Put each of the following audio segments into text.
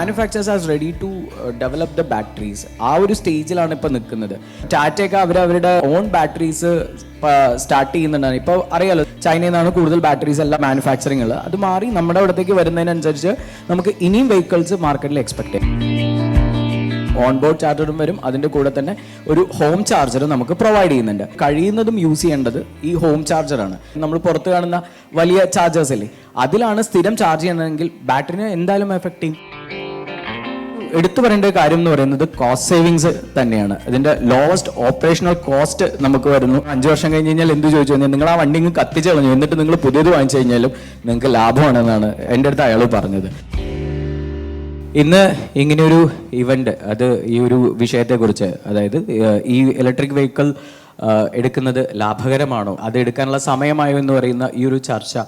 Manufacturers as ready to develop the batteries ആ ഒരു സ്റ്റേജിലാണ് ഇപ്പോൾ നിൽക്കുന്നത്. ടാറ്റയൊക്കെ അവർ അവരുടെ ഓൺ ബാറ്ററീസ് സ്റ്റാർട്ട് ചെയ്യുന്നുണ്ടാണ്. ഇപ്പോൾ അറിയാലോ ചൈനയിൽ നിന്നാണ് കൂടുതൽ ബാറ്ററീസ് എല്ലാം മാനുഫാക്ചറിങ് ഉള്ളത്. അത് മാറി നമ്മുടെ അവിടത്തേക്ക് വരുന്നതിനനുസരിച്ച് നമുക്ക് ഇനിയും വെഹിക്കിൾസ് മാർക്കറ്റിൽ എക്സ്പെക്ട് ചെയ്യാം. ഓൺ ബോർഡ് ചാർജറും വരും. അതിന്റെ കൂടെ തന്നെ ഒരു ഹോം ചാർജർ നമുക്ക് പ്രൊവൈഡ് ചെയ്യുന്നുണ്ട്. കഴിയുന്നതും യൂസ് ചെയ്യേണ്ടത് ഈ ഹോം ചാർജറാണ് നമ്മൾ പുറത്ത് കാണുന്ന വലിയ ചാർജേഴ്സ് അല്ലേ അതിലാണ് സ്ഥിരം ചാർജ് ചെയ്യുന്നതെങ്കിൽ ബാറ്ററിനെ എന്തായാലും എഫക്റ്റ് ചെയ്യും. എടുത്തു പറയേണ്ട കാര്യം എന്ന് പറയുന്നത് കോസ്റ്റ് സേവിങ്സ് തന്നെയാണ്. ഇതിന്റെ ലോവസ്റ്റ് ഓപ്പറേഷണൽ കോസ്റ്റ് നമുക്ക് വരുന്നു. അഞ്ച് വർഷം കഴിഞ്ഞ് കഴിഞ്ഞാൽ എന്ത് ചോദിച്ചു കഴിഞ്ഞാൽ നിങ്ങൾ ആ വണ്ടി ഇങ്ങ് കത്തിച്ച് കളഞ്ഞു. എന്നിട്ട് നിങ്ങൾ പുതിയത് വാങ്ങിച്ചു കഴിഞ്ഞാലും നിങ്ങൾക്ക് ലാഭമാണെന്നാണ് എന്റെ അടുത്ത് അയാൾ പറഞ്ഞത്. ഇന്ന് ഇങ്ങനെയൊരു ഇവന്റ് അത് ഈ ഒരു വിഷയത്തെക്കുറിച്ച് അതായത് ഈ ഇലക്ട്രിക് വെഹിക്കിൾ എടുക്കുന്നത് ലാഭകരമാണോ? അത് എടുക്കാനുള്ള സമയമായോ എന്ന് പറയുന്ന ഈ ഒരു ചർച്ച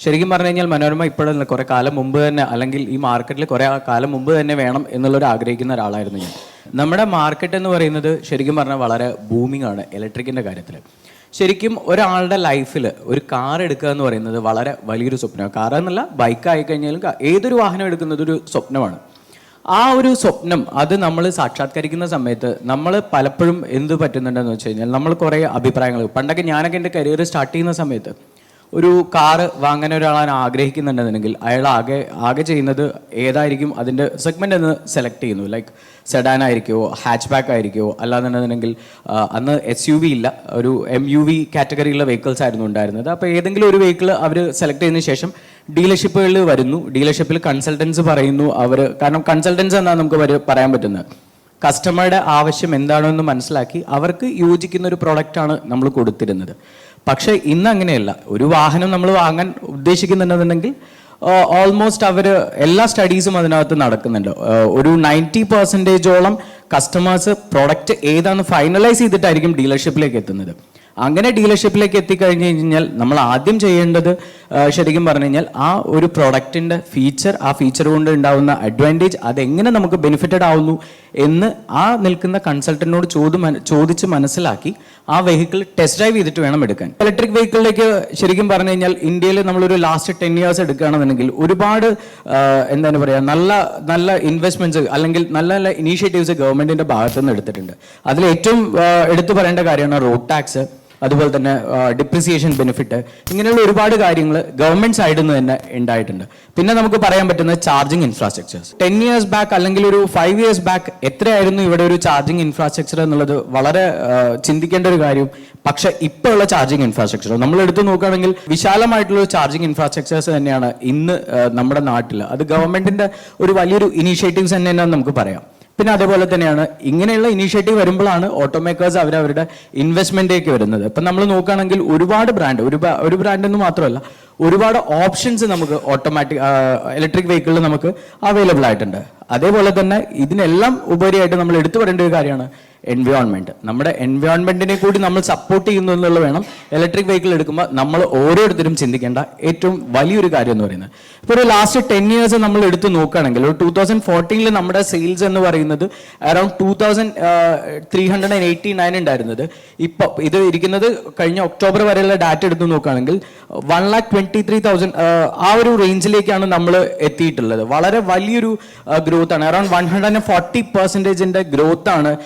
ശരിക്കും പറഞ്ഞു കഴിഞ്ഞാൽ മനോരമ ഇപ്പോഴല്ല കുറെ കാലം മുമ്പ് തന്നെ അല്ലെങ്കിൽ ഈ മാർക്കറ്റിൽ കുറെ കാലം മുമ്പ് തന്നെ വേണം എന്നുള്ളൊരു ആഗ്രഹിക്കുന്ന ഒരാളായിരുന്നു ഞാൻ. നമ്മുടെ മാർക്കറ്റ് എന്ന് പറയുന്നത് ശരിക്കും പറഞ്ഞാൽ വളരെ ബൂമിംഗ് ആണ് ഇലക്ട്രിക്കിന്റെ കാര്യത്തിൽ ശരിക്കും ഒരാളുടെ ലൈഫിൽ ഒരു കാർ എടുക്കുക എന്ന് പറയുന്നത് വളരെ വലിയൊരു സ്വപ്നമാണ്. കാർ എന്നല്ല ബൈക്ക് ആയിക്കഴിഞ്ഞാലും ഏതൊരു വാഹനം എടുക്കുന്നത് ഒരു സ്വപ്നമാണ്. ആ ഒരു സ്വപ്നം അത് നമ്മൾ സാക്ഷാത്കരിക്കുന്ന സമയത്ത് നമ്മൾ പലപ്പോഴും എന്ത് പറ്റുന്നുണ്ടെന്ന് വെച്ച് കഴിഞ്ഞാൽ നമ്മൾ കുറേ അഭിപ്രായങ്ങൾ പണ്ടൊക്കെ ഞാനൊക്കെ എന്റെ കരിയർ സ്റ്റാർട്ട് ചെയ്യുന്ന സമയത്ത് ഒരു കാറ് വാങ്ങാൻ ഒരാളാൻ ആഗ്രഹിക്കുന്നുണ്ടെന്നുണ്ടെങ്കിൽ അയാൾ ആകെ ആകെ ചെയ്യുന്നത് ഏതായിരിക്കും? അതിന്റെ സെഗ്മെന്റ് എന്ന് സെലക്ട് ചെയ്യുന്നു. ലൈക്ക് സെഡാൻ ആയിരിക്കുമോ ഹാച്ച് ബാക്ക് ആയിരിക്കുമോ അല്ലാന്നുണ്ടെന്നുണ്ടെങ്കിൽ അന്ന് എസ് യു വി ഇല്ല. ഒരു എം യു വി കാറ്റഗറിയിലുള്ള വെഹിക്കിൾസ് ആയിരുന്നു ഉണ്ടായിരുന്നത്. അപ്പോൾ ഏതെങ്കിലും ഒരു വെഹിക്കിൾ അവർ സെലക്ട് ചെയ്തതിന് ശേഷം ഡീലർഷിപ്പുകളിൽ വരുന്നു. ഡീലർഷിപ്പിൽ കൺസൾട്ടൻസ് പറയുന്നു അവർ കാരണം കൺസൾട്ടൻസ് എന്നാണ് നമുക്ക് പറയാൻ പറ്റുന്നത്. കസ്റ്റമറുടെ ആവശ്യം എന്താണോ എന്ന് മനസ്സിലാക്കി അവർക്ക് യോജിക്കുന്ന ഒരു പ്രോഡക്റ്റാണ് നമ്മൾ കൊടുത്തിരുന്നത്. പക്ഷേ ഇന്ന് അങ്ങനെയല്ല ഒരു വാഹനം നമ്മൾ വാങ്ങാൻ ഉദ്ദേശിക്കുന്നുണ്ടെന്നുണ്ടെങ്കിൽ ഓൾമോസ്റ്റ് അവർ എല്ലാ സ്റ്റഡീസും അതിനകത്ത് നടക്കുന്നുണ്ട്. ഒരു നയന്റി പെർസെന്റേജോളം കസ്റ്റമേഴ്സ് പ്രൊഡക്റ്റ് ഏതാണെന്ന് ഫൈനലൈസ് ചെയ്തിട്ടായിരിക്കും ഡീലർഷിപ്പിലേക്ക് എത്തുന്നത്. അങ്ങനെ ഡീലർഷിപ്പിലേക്ക് എത്തിക്കഴിഞ്ഞ് കഴിഞ്ഞാൽ നമ്മൾ ആദ്യം ചെയ്യേണ്ടത് ശരിക്കും പറഞ്ഞു കഴിഞ്ഞാൽ ആ ഒരു പ്രൊഡക്റ്റിന്റെ ഫീച്ചർ ആ ഫീച്ചർ കൊണ്ട് ഉണ്ടാവുന്ന അഡ്വാന്റേജ് അതെങ്ങനെ നമുക്ക് ബെനിഫിറ്റഡ് ആവുന്നു എന്ന് ആ നിൽക്കുന്ന കൺസൾട്ടന്റിനോട് ചോദ്യം ചോദിച്ച് മനസ്സിലാക്കി ആ വെഹിക്കിൾ ടെസ്റ്റ് ഡ്രൈവ് ചെയ്തിട്ട് വേണം എടുക്കാൻ. ഇലക്ട്രിക് വെഹിക്കിളിലേക്ക് ശരിക്കും പറഞ്ഞു കഴിഞ്ഞാൽ ഇന്ത്യയിൽ നമ്മളൊരു ലാസ്റ്റ് ടെൻ ഇയേഴ്സ് എടുക്കുകയാണെന്നുണ്ടെങ്കിൽ ഒരുപാട് എന്താണ് പറയുക നല്ല നല്ല ഇൻവെസ്റ്റ്മെന്റ്സ് അല്ലെങ്കിൽ നല്ല നല്ല ഇനീഷ്യേറ്റീവ്സ് ഗവൺമെന്റിന്റെ ഭാഗത്തുനിന്ന് എടുത്തിട്ടുണ്ട്. അതിൽ ഏറ്റവും എടുത്തു പറയേണ്ട കാര്യമാണ് റോഡ് ടാക്സ് അതുപോലെ തന്നെ ഡിപ്രിസിയേഷൻ ബെനിഫിറ്റ് ഇങ്ങനെയുള്ള ഒരുപാട് കാര്യങ്ങൾ ഗവൺമെന്റ് സൈഡിൽ നിന്ന് തന്നെ ഉണ്ടായിട്ടുണ്ട്. പിന്നെ നമുക്ക് പറയാൻ പറ്റുന്ന charging infrastructures ten years back അല്ലെങ്കിൽ ഒരു ഫൈവ് ഇയേഴ്സ് ബാക്ക് എത്രയായിരുന്നു ഇവിടെ ഒരു ചാർജിങ് ഇൻഫ്രാസ്ട്രക്ചർ എന്നുള്ളത്? വളരെ ചിന്തിക്കേണ്ട ഒരു കാര്യം. പക്ഷെ ഇപ്പോൾ ഉള്ള ചാർജിങ് ഇൻഫ്രാസ്ട്രക്ചർ നമ്മൾ എടുത്തു നോക്കുകയാണെങ്കിൽ വിശാലമായിട്ടുള്ള ചാർജിങ് ഇൻഫ്രാസ്ട്രക്ചേഴ്സ് തന്നെയാണ് ഇന്ന് നമ്മുടെ നാട്ടിൽ അത് ഗവൺമെന്റിന്റെ ഒരു വലിയൊരു ഇനീഷ്യേറ്റീവ്സ് തന്നെയാണെന്ന് നമുക്ക് പറയാം. പിന്നെ അതേപോലെ തന്നെയാണ് ഇങ്ങനെയുള്ള ഇനീഷ്യേറ്റീവ് വരുമ്പോഴാണ് ഓട്ടോമേക്കേഴ്സ് അവരവരുടെ ഇൻവെസ്റ്റ്മെന്റിലേക്ക് വരുന്നത്. ഇപ്പം നമ്മൾ നോക്കുകയാണെങ്കിൽ ഒരുപാട് ബ്രാൻഡ് ഒരു ഒരു ബ്രാൻഡ് എന്ന് മാത്രമല്ല ഒരുപാട് ഓപ്ഷൻസ് നമുക്ക് ഓട്ടോമാറ്റിക് ഇലക്ട്രിക് വെഹിക്കിളിൽ നമുക്ക് അവൈലബിൾ ആയിട്ടുണ്ട്. അതേപോലെ തന്നെ ഇതിനെല്ലാം ഉപരിയായിട്ട് നമ്മൾ എടുത്തു പറയേണ്ട ഒരു കാര്യമാണ് എൻവയോൺമെന്റ് നമ്മുടെ എൻവയോൺമെന്റിനെ കൂടി നമ്മൾ സപ്പോർട്ട് ചെയ്യുന്നു എന്നുള്ളത് വേണം. ഇലക്ട്രിക് വെഹിക്കിൾ എടുക്കുമ്പോൾ നമ്മൾ ഓരോരുത്തരും ചിന്തിക്കേണ്ട ഏറ്റവും വലിയൊരു കാര്യം എന്ന് പറയുന്നത്. ഇപ്പോൾ ഒരു ലാസ്റ്റ് ടെൻ ഇയേഴ്സ് നമ്മൾ എടുത്ത് നോക്കുകയാണെങ്കിൽ ഒരു ടൂ തൗസൻഡ് ഫോർട്ടീനിൽ നമ്മുടെ സെയിൽസ് എന്ന് പറയുന്നത് around two thousand three hundred and eighty nine ഉണ്ടായിരുന്നത്. ഇപ്പോൾ ഇത് ഇരിക്കുന്നത് കഴിഞ്ഞ ഒക്ടോബർ വരെയുള്ള ഡാറ്റ എടുത്ത് നോക്കുകയാണെങ്കിൽ one lakh twenty three thousand ആ ഒരു റേഞ്ചിലേക്കാണ് നമ്മൾ എത്തിയിട്ടുള്ളത്. വളരെ വലിയൊരു ഗ്രോത്ത് ആണ്. Around one hundred and forty പെർസെന്റേജിന്റെ ഗ്രോത്താണ് ആണ്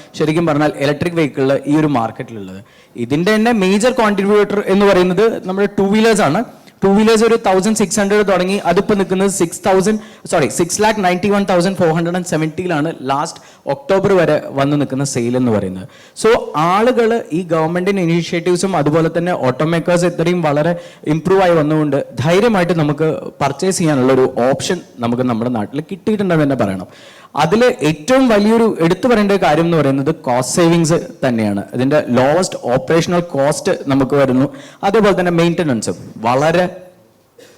ശരിക്കും പറഞ്ഞാൽ ഇലക്ട്രിക് വെഹിക്കിളിൽ ഈ ഒരു മാർക്കറ്റിലുള്ളത് ഇതിന്റെ തന്നെ മേജർ കോൺട്രിബ്യൂട്ടർ എന്ന് പറയുന്നത് നമ്മുടെ ടൂ വീലേഴ്സ് ആണ്. ടൂ വീലേഴ്സ് ഒരു തൗസൻഡ് സിക്സ് ഹൺഡ്രഡ് തുടങ്ങി. അതിപ്പോൾ നിൽക്കുന്നത് six thousand sorry six lakh ninety one thousand four hundred and സെവന്റിയിലാണ് last October വരെ വന്ന് നിൽക്കുന്ന സെയിൽ എന്ന് പറയുന്നത്. സോ ആളുകൾ ഈ ഗവൺമെന്റിന്റെ ഇനീഷ്യേറ്റീവ്സും അതുപോലെ തന്നെ ഓട്ടോമേക്കേഴ്സ് ഇത്രയും വളരെ ഇമ്പ്രൂവ് ആയി വന്നുകൊണ്ട് ധൈര്യമായിട്ട് നമുക്ക് പർച്ചേസ് ചെയ്യാനുള്ള ഒരു ഓപ്ഷൻ നമുക്ക് നമ്മുടെ നാട്ടിൽ കിട്ടിയിട്ടുണ്ടെന്ന് തന്നെ പറയണം. അതിൽ ഏറ്റവും വലിയൊരു എടുത്തു പറയേണ്ട കാര്യം എന്ന് പറയുന്നത് കോസ്റ്റ് സേവിങ്സ് തന്നെയാണ്. ഇതിന്റെ ലോവസ്റ്റ് ഓപ്പറേഷണൽ കോസ്റ്റ് നമുക്ക് വരുന്നു. അതേപോലെ തന്നെ മെയിന്റനൻസും വളരെ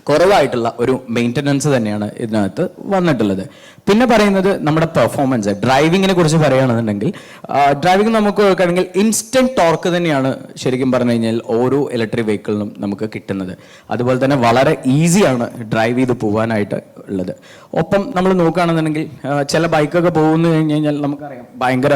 കുറവായിട്ടുള്ള ഒരു മെയിന്റനൻസ് തന്നെയാണ് ഇതിനകത്ത് വന്നിട്ടുള്ളത്. പിന്നെ പറയുന്നത് നമ്മുടെ പെർഫോമൻസ് ഡ്രൈവിങ്ങിനെ കുറിച്ച് പറയുകയാണെന്നുണ്ടെങ്കിൽ ഡ്രൈവിംഗ് നമുക്ക് നോക്കുകയാണെങ്കിൽ ഇൻസ്റ്റന്റ് ടോർക്ക് തന്നെയാണ് ശരിക്കും പറഞ്ഞു കഴിഞ്ഞാൽ ഓരോ ഇലക്ട്രിക് വെഹിക്കിളിനും നമുക്ക് കിട്ടുന്നത്. അതുപോലെ തന്നെ വളരെ ഈസിയാണ് ഡ്രൈവ് ചെയ്ത് പോകാനായിട്ട് ഉള്ളത്. ഒപ്പം നമ്മൾ നോക്കുകയാണെന്നുണ്ടെങ്കിൽ ചില ബൈക്കൊക്കെ പോകുന്നു കഴിഞ്ഞ് കഴിഞ്ഞാൽ നമുക്കറിയാം ഭയങ്കര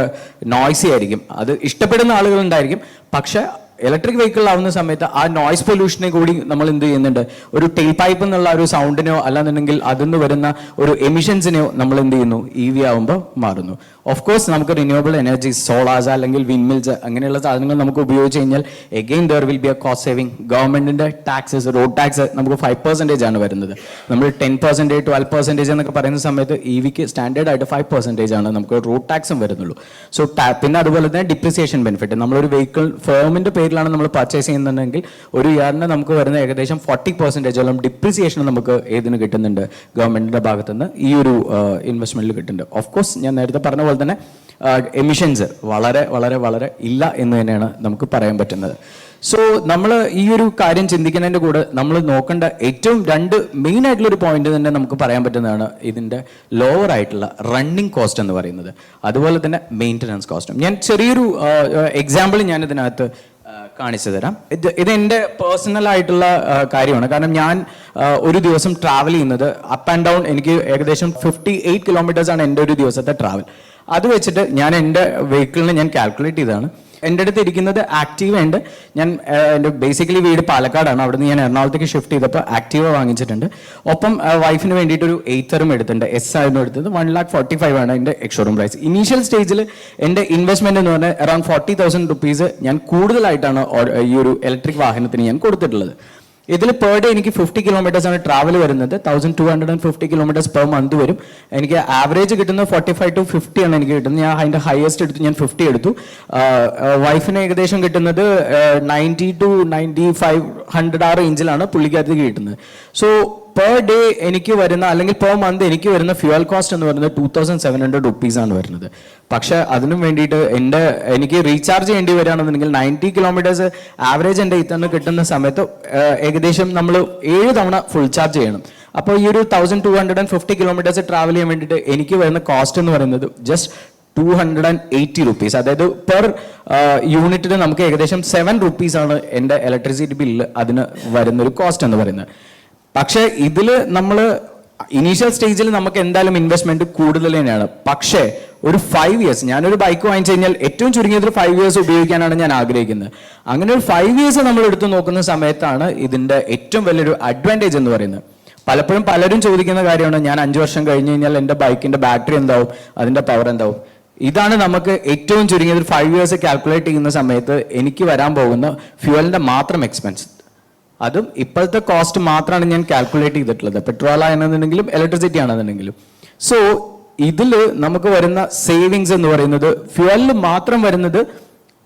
നോയ്സി ആയിരിക്കും. അത് ഇഷ്ടപ്പെടുന്ന ആളുകളുണ്ടായിരിക്കും. പക്ഷെ ഇലക്ട്രിക് വെഹിക്കിൾ ആവുന്ന സമയത്ത് ആ നോയ്സ് പൊല്യൂഷനെ കൂടി നമ്മൾ എന്ത് ചെയ്യുന്നുണ്ട്? ഒരു ടെയിൽ പൈപ്പ് എന്നുള്ള ഒരു സൗണ്ടിനോ അല്ലാന്നുണ്ടെങ്കിൽ അതിൽ നിന്ന് വരുന്ന ഒരു എമിഷൻസിനെയോ നമ്മൾ എന്ത് ചെയ്യുന്നു? ഇ വി ആവുമ്പോൾ മാറുന്നു. ഓഫ് കോഴ്സ് നമുക്ക് റിന്യൂവബിൾ എനർജി സോളാർസ് അല്ലെങ്കിൽ വിൻമിൽസ് അങ്ങനെയുള്ള സാധനങ്ങൾ നമുക്ക് ഉപയോഗിച്ച് കഴിഞ്ഞാൽ again there will be a cost saving ഗവൺമെന്റിന്റെ ടാക്സസ് റോഡ് ടാക്സ് നമുക്ക് ഫൈവ് പെർസെന്റേജ് ആണ് വരുന്നത്. നമ്മൾ ടെൻ പെർസെന്റേജ് ട്വൽവ് പെർസെന്റേജ് എന്നൊക്കെ പറയുന്ന സമയത്ത് ഇ വിക്ക് സ്റ്റാൻഡേർഡ് ആയിട്ട് ഫൈവ് പെർസെന്റേജ് ആണ് നമുക്ക് റോഡ് ടാക്സും വരുന്നുള്ളൂ. സോ പിന്നെ അതുപോലെ തന്നെ ഡിപ്രിസിയേഷൻ ബെനിഫിറ്റ് നമ്മളൊരു വെഹിക്കിൾ ഫേമിന്റെ പേരിലാണ് നമ്മൾ പർച്ചേസ് ചെയ്യുന്നുണ്ടെങ്കിൽ ഒരു ഇയറിന് നമുക്ക് വരുന്ന ഏകദേശം ഫോർട്ടി പെർസെന്റേജോളം ഡിപ്രിസിയേഷൻ നമുക്ക് ഏതിന് കിട്ടുന്നുണ്ട്? ഗവൺമെന്റിന്റെ ഭാഗത്തുനിന്ന് ഈ ഒരു ഇൻവെസ്റ്റ്മെന്റിൽ കിട്ടുന്നുണ്ട്. ഓഫ് കോഴ്സ് ഞാൻ നേരത്തെ പറഞ്ഞ പോലെ തന്നെ എമിഷൻസ് വളരെ വളരെ വളരെ ഇല്ല എന്ന് തന്നെയാണ് നമുക്ക് പറയാൻ പറ്റുന്നത്. സോ നമ്മൾ ഈ ഒരു കാര്യം ചിന്തിക്കുന്നതിന്റെ കൂടെ നമ്മൾ നോക്കേണ്ട ഏറ്റവും രണ്ട് മെയിൻ ആയിട്ടുള്ള ഒരു പോയിന്റ് തന്നെ നമുക്ക് പറയാൻ പറ്റുന്നതാണ് ഇതിന്റെ ലോവർ ആയിട്ടുള്ള റണ്ണിങ് കോസ്റ്റ് എന്ന് പറയുന്നത്. അതുപോലെ തന്നെ മെയിന്റനൻസ് കോസ്റ്റും ഞാൻ ചെറിയൊരു എക്സാമ്പിൾ ഞാൻ ഇതിനകത്ത് കാണിച്ചു തരാം. ഇത് ഇത് എന്റെ ആയിട്ടുള്ള കാര്യമാണ്. കാരണം ഞാൻ ഒരു ദിവസം ട്രാവൽ ചെയ്യുന്നത് അപ്പ് ആൻഡ് ഡൗൺ എനിക്ക് ഏകദേശം ഫിഫ്റ്റി എയ്റ്റ് കിലോമീറ്റേഴ്സാണ് എന്റെ ഒരു ദിവസത്തെ ട്രാവൽ അത് വെച്ചിട്ട് ഞാൻ എന്റെ വെഹിക്കിളിന് ഞാൻ കാൽക്കുലേറ്റ് ചെയ്തതാണ്. എന്റെ അടുത്ത് ഇരിക്കുന്നത് ആക്റ്റീവ ഉണ്ട്. ഞാൻ എന്റെ ബേസിക്കലി വീട് പാലക്കാടാണ്. അവിടുന്ന് ഞാൻ എറണാകുളത്തേക്ക് ഷിഫ്റ്റ് ചെയ്തപ്പോൾ ആക്റ്റീവ വാങ്ങിച്ചിട്ടുണ്ട്. ഒപ്പം വൈഫിന് വേണ്ടിയിട്ട് ഒരു എയ്ത്തറും എടുത്തിട്ടുണ്ട്. എസ് ആയിരുന്നു എടുത്തത്. വൺ ലാക്ക് ഫോർട്ടി ഫൈവ് ആണ് എന്റെ എക്സ്ഷോറൂം പ്രൈസ് ഇനീഷ്യൽ സ്റ്റേജിൽ എന്റെ ഇൻവെസ്റ്റ്മെന്റ് എന്ന് പറഞ്ഞാൽ അറൌണ്ട് ഫോർട്ടി തൗസൻഡ് റുപ്പീസ് ഞാൻ കൂടുതലായിട്ടാണ് ഈ ഒരു ഇലക്ട്രിക് വാഹനത്തിന് ഞാൻ കൊടുത്തിട്ടുള്ളത്. ഇതിൽ പെർ ഡേ എനിക്ക് ഫിഫ്റ്റി കിലോമീറ്റേഴ്സ് ആണ് ട്രാവൽ വരുന്നത്. Thousand two hundred and fifty kilometres per month വരും. എനിക്ക് ആവറേജ് കിട്ടുന്നത് ഫോർട്ടി ഫൈവ് ടു ഫിഫ്റ്റി ആണ് എനിക്ക് കിട്ടുന്നത്. ഞാൻ അതിന്റെ ഹയസ്റ്റ് എടുത്തു ഞാൻ ഫിഫ്റ്റി എടുത്തു. വൈഫിന് ഏകദേശം കിട്ടുന്നത് ninety to ninety five hundred ആ റേഞ്ചിലാണ് പുള്ളിക്കകത്ത് കിട്ടുന്നത്. സോ പെർ ഡേ എനിക്ക് വരുന്ന അല്ലെങ്കിൽ പെർ മന്ത് എനിക്ക് വരുന്ന ഫ്യൂവൽ കോസ്റ്റ് എന്ന് പറയുന്നത് two thousand seven hundred rupees ആണ് വരുന്നത്. പക്ഷെ അതിനും വേണ്ടിയിട്ട് എന്റെ എനിക്ക് റീചാർജ് ചെയ്യേണ്ടി വരികയാണെന്നുണ്ടെങ്കിൽ നയന്റി കിലോമീറ്റേഴ്സ് ആവറേജ് എന്റെ ഇത്തന്നെ കിട്ടുന്ന സമയത്ത് ഏകദേശം നമ്മൾ ഏഴ് തവണ ഫുൾ ചാർജ് ചെയ്യണം. അപ്പോൾ ഈ ഒരു thousand two hundred and fifty kilometres travel ചെയ്യാൻ വേണ്ടിയിട്ട് എനിക്ക് വരുന്ന കോസ്റ്റ് എന്ന് പറയുന്നത് just two hundred and eighty rupees അതായത് പെർ യൂണിറ്റിന് നമുക്ക് ഏകദേശം സെവൻ റുപ്പീസ് ആണ് എന്റെ ഇലക്ട്രിസിറ്റി ബില്ല് അതിന് വരുന്നൊരു കോസ്റ്റ് എന്ന് പറയുന്നത്. പക്ഷേ ഇതിൽ നമ്മൾ ഇനീഷ്യൽ സ്റ്റേജിൽ നമുക്ക് എന്തായാലും ഇൻവെസ്റ്റ്മെന്റ് കൂടുതൽ തന്നെയാണ്. പക്ഷേ ഒരു ഫൈവ് ഇയേഴ്സ് ഞാനൊരു ബൈക്ക് വാങ്ങിച്ചു കഴിഞ്ഞാൽ ഏറ്റവും ചുരുങ്ങിയത് ഒരു ഫൈവ് ഇയേഴ്സ് ഉപയോഗിക്കാനാണ് ഞാൻ ആഗ്രഹിക്കുന്നത്. അങ്ങനെ ഒരു ഫൈവ് ഇയേഴ്സ് നമ്മൾ എടുത്തു നോക്കുന്ന സമയത്താണ് ഇതിന്റെ ഏറ്റവും വലിയൊരു അഡ്വാന്റേജ് എന്ന് പറയുന്നത്. പലപ്പോഴും പലരും ചോദിക്കുന്ന കാര്യമാണ് ഞാൻ അഞ്ച് വർഷം കഴിഞ്ഞ് കഴിഞ്ഞാൽ എന്റെ ബൈക്കിന്റെ ബാറ്ററി എന്താവും? അതിന്റെ പവർ എന്താവും? ഇതാണ് നമുക്ക് ഏറ്റവും ചുരുങ്ങിയത് ഫൈവ് ഇയേഴ്സ് കാൽക്കുലേറ്റ് ചെയ്യുന്ന സമയത്ത് എനിക്ക് വരാൻ പോകുന്ന ഫ്യൂവലിന്റെ മാത്രം എക്സ്പെൻസ് അതും ഇപ്പോഴത്തെ കോസ്റ്റ് മാത്രമാണ് ഞാൻ കാൽക്കുലേറ്റ് ചെയ്തിട്ടുള്ളത്. പെട്രോൾ ആണെന്നുണ്ടെങ്കിലും ഇലക്ട്രിസിറ്റി ആണെന്നുണ്ടെങ്കിലും. സോ ഇതിൽ നമുക്ക് വരുന്ന സേവിങ്സ് എന്ന് പറയുന്നത് ഫ്യൂവലിൽ മാത്രം വരുന്നത്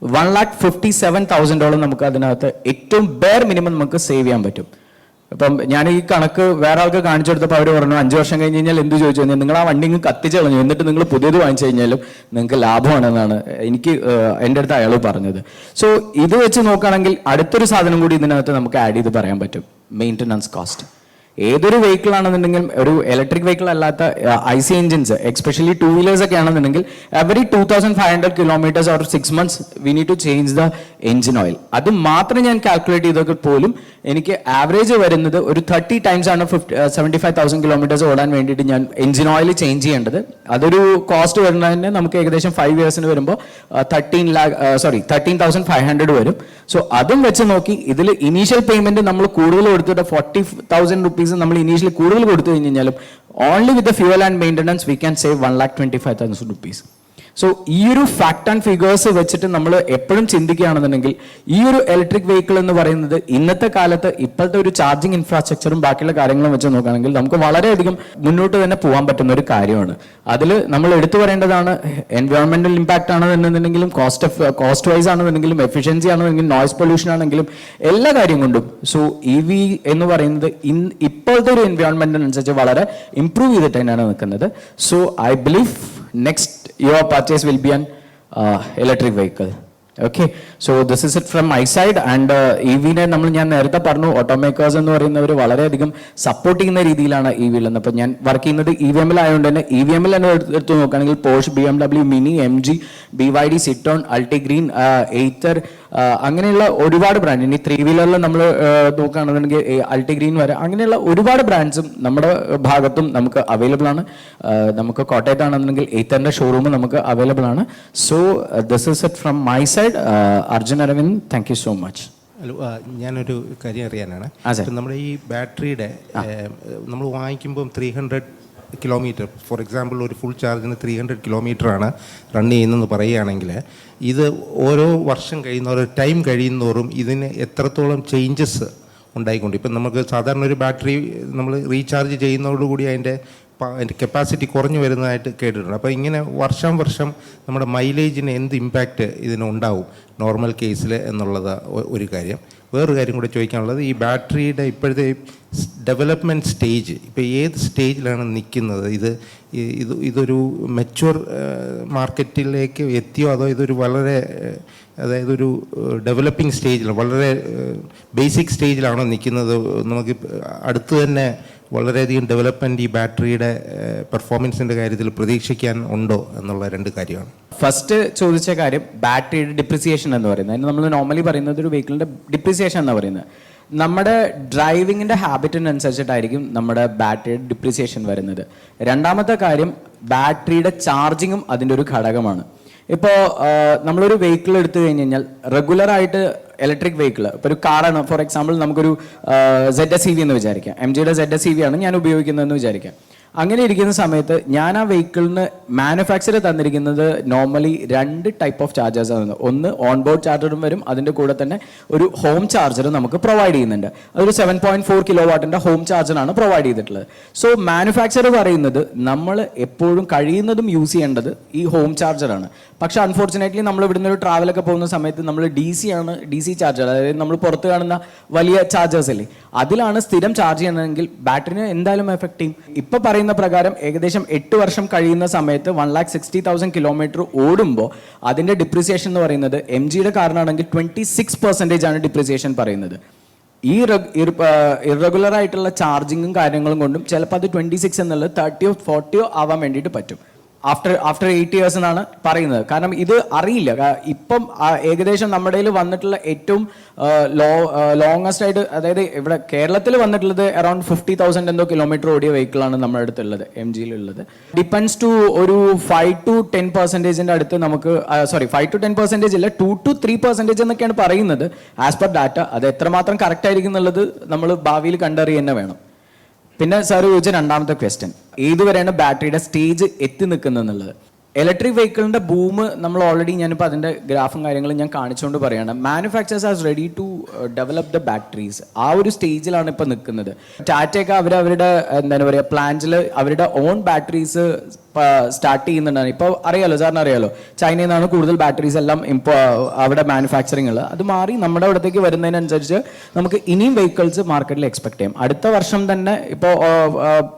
വൺ ലാക്ക് ഫിഫ്റ്റി സെവൻ തൗസൻഡോളം നമുക്ക് അതിനകത്ത് ഏറ്റവും ബെയർ മിനിമം നമുക്ക് സേവ് ചെയ്യാൻ പറ്റും. അപ്പം ഞാൻ ഈ കണക്ക് വേറെ ആൾക്ക് കാണിച്ചു കൊടുത്തപ്പോൾ അവർ പറഞ്ഞു അഞ്ച് വർഷം കഴിഞ്ഞ് കഴിഞ്ഞാൽ എന്ത് ചോദിച്ചു? കഴിഞ്ഞാൽ നിങ്ങൾ ആ വണ്ടി ഇങ്ങ് കത്തിച്ച് കളഞ്ഞു എന്നിട്ട് നിങ്ങൾ പുതിയത് വാങ്ങിച്ചു കഴിഞ്ഞാലും നിങ്ങൾക്ക് ലാഭമാണെന്നാണ് എനിക്ക് എന്റെ അടുത്ത് അയാൾ പറഞ്ഞത്. സോ ഇത് വെച്ച് നോക്കുകയാണെങ്കിൽ അടുത്തൊരു സാധനം കൂടി ഇതിനകത്ത് നമുക്ക് ആഡ് ചെയ്ത് പറയാൻ പറ്റും. മെയിന്റനൻസ് കോസ്റ്റ് ഏതൊരു വെഹിക്കിൾ ആണെന്നുണ്ടെങ്കിലും ഒരു ഇലക്ട്രിക് വെഹിക്കിൾ അല്ലാത്ത I C engines especially two wheelers ഒക്കെ ആണെന്നുണ്ടെങ്കിൽ every two thousand five hundred kilometres or six months we need to change the engine oil അത് മാത്രം ഞാൻ കാൽക്കുലേറ്റ് ചെയ്തൊക്കെ പോലും എനിക്ക് ആവറേജ് വരുന്നത് ഒരു തേർട്ടി ടൈംസ് ആണ് fifty seventy five thousand kilometres ഓടാൻ വേണ്ടിയിട്ട് ഞാൻ എഞ്ചിൻ ഓയിൽ ചേഞ്ച് ചെയ്യേണ്ടത്. അതൊരു കോസ്റ്റ് വരുന്നതിന് നമുക്ക് ഏകദേശം ഫൈവ് ഇയേഴ്സിന് വരുമ്പോൾ thirteen lakh sorry thirteen thousand five hundred വരും. സോ അതും വെച്ച് നോക്കി ഇതിൽ ഇനീഷ്യൽ പേയ്മെന്റ് നമ്മൾ കൂടുതൽ കൊടുത്തിട്ട് ഫോർട്ടി തൗസൻഡ് റുപ്പീസ് നമ്മൾ ഇനീഷ്യലി കൂടുതൽ കൊടുത്തു കഴിഞ്ഞ് കഴിഞ്ഞാലും only with fuel and maintenance we can save one lakh twenty five thousand rupees so ഈ ഒരു ഫാക്ട് ആൻഡ് ഫിഗേഴ്സ് വെച്ചിട്ട് നമ്മൾ എപ്പോഴും ചിന്തിക്കുകയാണെന്നുണ്ടെങ്കിൽ ഈ ഒരു ഇലക്ട്രിക് വെഹിക്കിൾ എന്ന് പറയുന്നത് ഇന്നത്തെ കാലത്ത് ഇപ്പോഴത്തെ ഒരു ചാർജിങ് ഇൻഫ്രാസ്ട്രക്ചറും ബാക്കിയുള്ള കാര്യങ്ങളും വെച്ച് നോക്കുകയാണെങ്കിൽ നമുക്ക് വളരെയധികം മുന്നോട്ട് തന്നെ പോകാൻ പറ്റുന്ന ഒരു കാര്യമാണ്. അതിൽ നമ്മൾ എടുത്തു പറയേണ്ടതാണ് എൻവയോൺമെന്റൽ ഇമ്പാക്ട് ആണെന്നുണ്ടെങ്കിലും കോസ്റ്റ് ഓഫ് കോസ്റ്റ് വൈസ് ആണെന്നുണ്ടെങ്കിലും എഫിഷ്യൻസി ആണെന്നുണ്ടെങ്കിലും നോയ്സ് പൊല്യൂഷൻ ആണെങ്കിലും എല്ലാ കാര്യം കൊണ്ടും. സോ ഇ വി എന്ന് പറയുന്നത് ഇൻ ഇപ്പോഴത്തെ ഒരു എൻവയോൺമെന്റിനനുസരിച്ച് വളരെ ഇംപ്രൂവ് ചെയ്തിട്ട് തന്നെയാണ് നിൽക്കുന്നത്. So I believe next your purchase will be an uh, electric vehicle. Okay? So this is it from my side and E വിനെ നമ്മൾ ഞാൻ നേരത്തെ പറഞ്ഞു ഓട്ടോമേക്കേഴ്സ് എന്ന് പറയുന്നവർ വളരെയധികം സപ്പോർട്ട് ചെയ്യുന്ന രീതിയിലാണ് ഇ വിയിൽ എന്ന് അപ്പോൾ ഞാൻ വർക്ക് ചെയ്യുന്നത് ഇ വി എമ്മിൽ ആയതുകൊണ്ട് തന്നെ ഇ വി എമ്മിൽ തന്നെ എടുത്ത് നോക്കുകയാണെങ്കിൽ Porsche B M W Mini M G B Y D Citroen Altigreen Ather അങ്ങനെയുള്ള ഒരുപാട് ബ്രാൻഡ് ഇനി ത്രീ വീലറിൽ നമ്മൾ നോക്കുകയാണെന്നുണ്ടെങ്കിൽ അൾട്ടിഗ്രീൻ വരെ അങ്ങനെയുള്ള ഒരുപാട് ബ്രാൻഡ്സും നമ്മുടെ ഭാഗത്തും നമുക്ക് അവൈലബിൾ ആണ്. ആ, നമുക്ക് കോട്ടയത്താണെന്നുണ്ടെങ്കിൽ എയ്ത്തറിന്റെ ഷോറൂം നമുക്ക് അവൈലബിൾ ആണ്. So this is it from my side Arjun Aravind thank you so much hello ഞാനൊരു കാര്യം അറിയാനാണ്. നമ്മുടെ ഈ ബാറ്ററിയുടെ നമ്മൾ വാങ്ങിക്കുമ്പോൾ three hundred kilometre for example ഒരു ഫുൾ ചാർജിന് ത്രീ ഹൺഡ്രഡ് കിലോമീറ്ററാണ് റൺ ചെയ്യുന്നതെന്ന് പറയുകയാണെങ്കിൽ ഇത് ഓരോ വർഷം കഴിയുന്നോറും ടൈം കഴിയുന്നതോറും ഇതിന് എത്രത്തോളം ചേഞ്ചസ് ഉണ്ടായിക്കൊണ്ട്. ഇപ്പം നമുക്ക് സാധാരണ ഒരു ബാറ്ററി നമ്മൾ റീചാർജ് ചെയ്യുന്നതോടുകൂടി അതിന്റെ അതിന്റെ കപ്പാസിറ്റി കുറഞ്ഞു വരുന്നതായിട്ട് കേട്ടിട്ടുണ്ട്. അപ്പോൾ ഇങ്ങനെ വർഷം വർഷം നമ്മുടെ മൈലേജിന് എന്ത് ഇമ്പാക്റ്റ് ഇതിനുണ്ടാവും നോർമൽ കേസിൽ എന്നുള്ളത് ഒരു കാര്യം. വേറൊരു കാര്യം കൂടെ ചോദിക്കാനുള്ളത് ഈ ബാറ്ററിയുടെ ഇപ്പോഴത്തെ ഡെവലപ്മെന്റ് സ്റ്റേജ് ഇപ്പോൾ ഏത് സ്റ്റേജിലാണ് നിൽക്കുന്നത്? ഇത് ഇത് ഇതൊരു മെച്ചുവർ മാർക്കറ്റിലേക്ക് എത്തിയോ? അതോ ഇതൊരു വളരെ അതായത് ഒരു ഡെവലപ്പിംഗ് സ്റ്റേജിലാണ് വളരെ ബേസിക് സ്റ്റേജിലാണോ നിൽക്കുന്നത്? നമുക്ക് അടുത്ത് തന്നെ വളരെയധികം ഡെവലപ്മെന്റ് ഈ ബാറ്ററിയുടെ പെർഫോമൻസിന്റെ കാര്യത്തിൽ പ്രതീക്ഷിക്കാൻ ഉണ്ടോ എന്നുള്ള രണ്ട് കാര്യമാണ്. ഫസ്റ്റ് ചോദിച്ച കാര്യം ബാറ്ററിയുടെ ഡിപ്രിസിയേഷൻ എന്ന് പറയുന്നത്. അതിന് നമ്മൾ നോർമലി പറയുന്നത് ഒരു വെഹിക്കിളിന്റെ ഡിപ്രിസിയേഷൻ എന്ന് പറയുന്നത്. നമ്മുടെ ഡ്രൈവിങ്ങിന്റെ ഹാബിറ്റിനനുസരിച്ചിട്ടായിരിക്കും നമ്മുടെ ബാറ്ററിയുടെ ഡിപ്രിസിയേഷൻ വരുന്നത്. രണ്ടാമത്തെ കാര്യം ബാറ്ററിയുടെ ചാർജിങ്ങും അതിന്റെ ഒരു ഘടകമാണ്. ഇപ്പോൾ നമ്മളൊരു വെഹിക്കിൾ എടുത്തു കഴിഞ്ഞ് കഴിഞ്ഞാൽ റെഗുലർ ആയിട്ട് ഇലക്ട്രിക് വെഹിക്കിൾ ഇപ്പോൾ ഒരു കാറാണ് ഫോർ എക്സാമ്പിൾ നമുക്കൊരു സെഡ് എസ് ഇ വി എന്ന് വിചാരിക്കാം. എം ജിയുടെ സെഡ് എസ് ഇ വി ആണ് ഞാൻ ഉപയോഗിക്കുന്നതെന്ന് വിചാരിക്കാം. അങ്ങനെ ഇരിക്കുന്ന സമയത്ത് ഞാൻ ആ വെഹിക്കിളിന് മാനുഫാക്ചർ തന്നിരിക്കുന്നത് നോർമലി രണ്ട് ടൈപ്പ് ഓഫ് ചാർജേഴ്സ് ആണ്. ഒന്ന് ഓൺ ബോർഡ് ചാർജറും വരും. അതിന്റെ കൂടെ തന്നെ ഒരു ഹോം ചാർജറും നമുക്ക് പ്രൊവൈഡ് ചെയ്യുന്നുണ്ട്. അതൊരു സെവൻ പോയിന്റ് ഫോർ കിലോ വാട്ടിന്റെ ഹോം ചാർജറാണ് പ്രൊവൈഡ് ചെയ്തിട്ടുള്ളത്. സോ മാനുഫാക്ചർ പറയുന്നത് നമ്മൾ എപ്പോഴും കഴിയുന്നതും യൂസ് ചെയ്യേണ്ടത് ഈ ഹോം ചാർജറാണ് പക്ഷെ അൺഫോർച്ചുനേറ്റ്ലി നമ്മൾ ഇവിടുന്ന് ഒരു ട്രാവലൊക്കെ പോകുന്ന സമയത്ത് നമ്മൾ ഡി സി ആണ് ഡി സി ചാർജർ അതായത് നമ്മൾ പുറത്ത് കാണുന്ന വലിയ ചാർജേഴ്സ് അല്ലേ? അതിലാണ് സ്ഥിരം ചാർജ് ചെയ്യണമെങ്കിൽ ബാറ്ററിന് എന്തായാലും എഫക്ട് ചെയ്യും. ഇപ്പൊ പറയുന്ന പ്രകാരം ഏകദേശം എട്ട് വർഷം കഴിയുന്ന സമയത്ത് one lakh sixty thousand kilometre ഓടുമ്പോൾ അതിന്റെ ഡിപ്രിസിയേഷൻ എന്ന് പറയുന്നത് എം ജിയുടെ കാരണമാണെങ്കിൽ ട്വന്റി സിക്സ് പെർസെന്റേജ് ആണ് ഡിപ്രിസിയേഷൻ പറയുന്നത്. ഈ ഇറഗുലർ ആയിട്ടുള്ള ചാർജിങ്ങും കാര്യങ്ങളും കൊണ്ടും ചിലപ്പോൾ അത് ട്വന്റി സിക്സ് എന്നുള്ളത് തേർട്ടിയോ ഫോർട്ടിയോ ആവാൻ വേണ്ടിയിട്ട് പറ്റും. ആഫ്റ്റർ ആഫ്റ്റർ എയ്റ്റ് ഇയേഴ്സ് എന്നാണ് പറയുന്നത്. കാരണം ഇത് അറിയില്ല. ഇപ്പം ഏകദേശം നമ്മുടെ വന്നിട്ടുള്ള ഏറ്റവും ലോ ലോങ്ങസ്റ്റ് ആയിട്ട് അതായത് ഇവിടെ കേരളത്തിൽ വന്നിട്ടുള്ളത് അറൌണ്ട് ഫിഫ്റ്റി തൗസൻഡ് എന്തോ കിലോമീറ്റർ ഓടിയ വെഹിക്കിളാണ് നമ്മുടെ അടുത്തുള്ളത് എം ജിയിലുള്ളത് ഡിപ്പെൻസ് ടു ഒരു ഫൈവ് ടു ടെൻ പെർസെന്റേജിന്റെ അടുത്ത് നമുക്ക് sorry five to ten percentage ഇല്ല ടു ടു ത്രീ പെർസെന്റേജ് എന്നൊക്കെയാണ് പറയുന്നത്. ആസ് പെർ ഡാറ്റ അത് എത്രമാത്രം കറക്റ്റ് ആയിരിക്കും എന്നുള്ളത് നമ്മൾ ഭാവിയിൽ കണ്ടറിയുക തന്നെ വേണം. പിന്നെ സാർ ചോദിച്ച രണ്ടാമത്തെ ക്വസ്റ്റ്യൻ ഏതുവരെയാണ് ബാറ്ററിയുടെ സ്റ്റേജ് എത്തി നിൽക്കുന്നത് ഇലക്ട്രിക് വെഹിക്കിളിന്റെ ബൂം നമ്മൾ ഓൾറെഡി ഞാനിപ്പോൾ അതിന്റെ ഗ്രാഫും കാര്യങ്ങളും ഞാൻ കാണിച്ചുകൊണ്ട് പറയുകയാണ് manufacturers as ready to develop the batteries ആ ഒരു സ്റ്റേജിലാണ് ഇപ്പോൾ നിൽക്കുന്നത്. ടാറ്റയൊക്കെ അവർ അവരുടെ എന്താണ് പറയുക പ്ലാന്റിൽ അവരുടെ ഓൺ ബാറ്ററീസ് സ്റ്റാർട്ട് ചെയ്യുന്നുണ്ടാണ് ഇപ്പോൾ അറിയാലോ സാറിന് അറിയാലോ ചൈനയിൽ നിന്നാണ് കൂടുതൽ ബാറ്ററീസ് എല്ലാം ഇപ്പോൾ അവിടെ മാനുഫാക്ചറിങ് ഉള്ളത്. അത് മാറി നമ്മുടെ അവിടത്തേക്ക് വരുന്നതിനനുസരിച്ച് നമുക്ക് ഇനിയും വെഹിക്കിൾസ് മാർക്കറ്റിൽ എക്സ്പെക്ട് ചെയ്യാം. അടുത്ത വർഷം തന്നെ ഇപ്പോൾ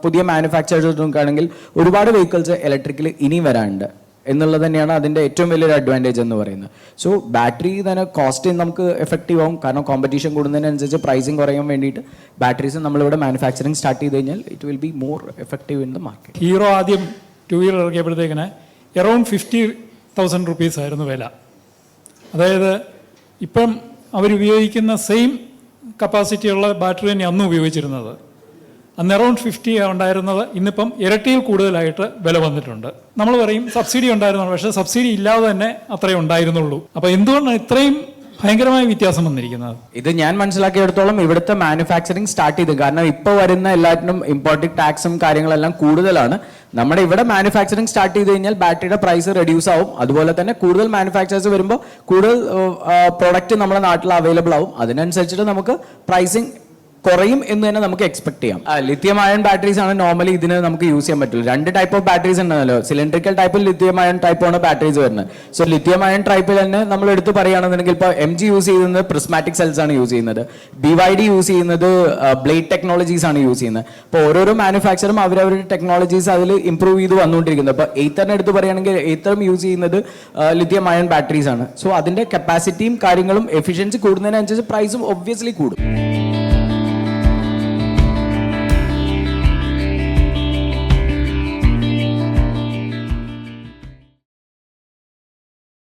പുതിയ മാനുഫാക്ചറേഴ്സ് നോക്കുകയാണെങ്കിൽ ഒരുപാട് വെഹിക്കിൾസ് ഇലക്ട്രിക്കൽ ഇനിയും വരാനുണ്ട് എന്നുള്ളത് തന്നെയാണ് അതിന്റെ ഏറ്റവും വലിയൊരു അഡ്വാന്റേജ് എന്ന് പറയുന്നത്. സോ ബാറ്ററി തന്നെ കോസ്റ്റ് നമുക്ക് എഫക്റ്റീവ് ആവും. കാരണം കോമ്പറ്റീഷൻ കൂടുന്നതിനനുസരിച്ച് പ്രൈസിങ് കുറയാൻ വേണ്ടിയിട്ട് ബാറ്ററീസ് നമ്മളിവിടെ മാനുഫാക്ചറിങ് സ്റ്റാർട്ട് ചെയ്ത് കഴിഞ്ഞാൽ it will be more effective in the market Hero ആദ്യം ടു വീലർ ഇറക്കിയപ്പോഴത്തേക്കിന് എറൗണ്ട് ഫിഫ്റ്റി തൗസൻഡ് റുപ്പീസ് ആയിരുന്നു വില. അതായത് ഇപ്പം അവരുപയോഗിക്കുന്ന സെയിം കപ്പാസിറ്റിയുള്ള ബാറ്ററി തന്നെ അന്ന് ഉപയോഗിച്ചിരുന്നത്. അന്ന് അറൗണ്ട് ഫിഫ്റ്റി ഉണ്ടായിരുന്നത് ഇന്നിപ്പം ഇരട്ടിയിൽ കൂടുതലായിട്ട് വില വന്നിട്ടുണ്ട്. നമ്മൾ പറയും സബ്സിഡി ഉണ്ടായിരുന്നു പക്ഷേ സബ്സിഡി ഇല്ലാതെ തന്നെ അത്രയും ഉണ്ടായിരുന്നുള്ളൂ. അപ്പോൾ എന്തുകൊണ്ടാണ് ഇത്രയും ഭയങ്കരമായ വ്യത്യാസം വന്നിരിക്കുന്നത്. ഇത് ഞാൻ മനസ്സിലാക്കിയെടുത്തോളം ഇവിടുത്തെ മാനുഫാക്ചറിങ് സ്റ്റാർട്ട് ചെയ്തു. കാരണം ഇപ്പോൾ വരുന്ന എല്ലാറ്റിനും ഇമ്പോർട്ടിംഗ് ടാക്സും കാര്യങ്ങളെല്ലാം കൂടുതലാണ്. നമ്മുടെ ഇവിടെ മാനുഫാക്ചറിങ് സ്റ്റാർട്ട് ചെയ്ത് കഴിഞ്ഞാൽ ബാറ്ററിയുടെ പ്രൈസ് റെഡ്യൂസ് ആവും. അതുപോലെ തന്നെ കൂടുതൽ മാനുഫാക്ചേഴ്സ് വരുമ്പോൾ കൂടുതൽ പ്രോഡക്റ്റ് നമ്മുടെ നാട്ടിൽ അവൈലബിൾ ആവും. അതിനനുസരിച്ചിട്ട് നമുക്ക് പ്രൈസിങ് കുറയും എന്ന് തന്നെ നമുക്ക് എക്സ്പെക്ട് ചെയ്യാം. ലിത്യം അയൺ ബാറ്ററീസ് ആണ് നോർമലി ഇതിന് നമുക്ക് യൂസ് ചെയ്യാൻ പറ്റുള്ളൂ. രണ്ട് ടൈപ്പ് ഓഫ് ബാറ്ററീസ് ഉണ്ടല്ലോ സിലിണ്ടറിക്കൽ ടൈപ്പിൽ ലിത്യം അയൺ ടൈപ്പാണ് ബാറ്ററീസ് വരുന്നത്. സോ ലിത്യം അയൺ ടൈപ്പിൽ തന്നെ നമ്മൾ എടുത്ത് പറയുകയാണെന്നുണ്ടെങ്കിൽ ഇപ്പോൾ എം ജി യൂസ് ചെയ്യുന്നത് പ്രിസ്മാറ്റിക് സെൽസ് ആണ് യൂസ് ചെയ്യുന്നത്. ബി വൈ ഡി യൂസ് ചെയ്യുന്നത് ബ്ലേഡ് ടെക്നോളജീസ് ആണ് യൂസ് ചെയ്യുന്നത്. അപ്പോൾ ഓരോരോ മാനുഫാക്ചറും അവരവരുടെ ടെക്നോളജീസ് അതിൽ ഇംപ്രൂവ് ചെയ്ത് വന്നുകൊണ്ടിരിക്കുന്നത് അപ്പോൾ എയ്ത്തറിനെ എടുത്ത് പറയുകയാണെങ്കിൽ എയ്ത്തറും യൂസ് ചെയ്യുന്നത് ലിത്യം അയൺ ബാറ്ററീസ് ആണ്. സോ അതിന്റെ കപ്പാസിറ്റിയും കാര്യങ്ങളും എഫിഷ്യൻസി കൂടുന്നതിനനുസരിച്ച് പ്രൈസും ഒബ്വിയസ്ലി കൂടും.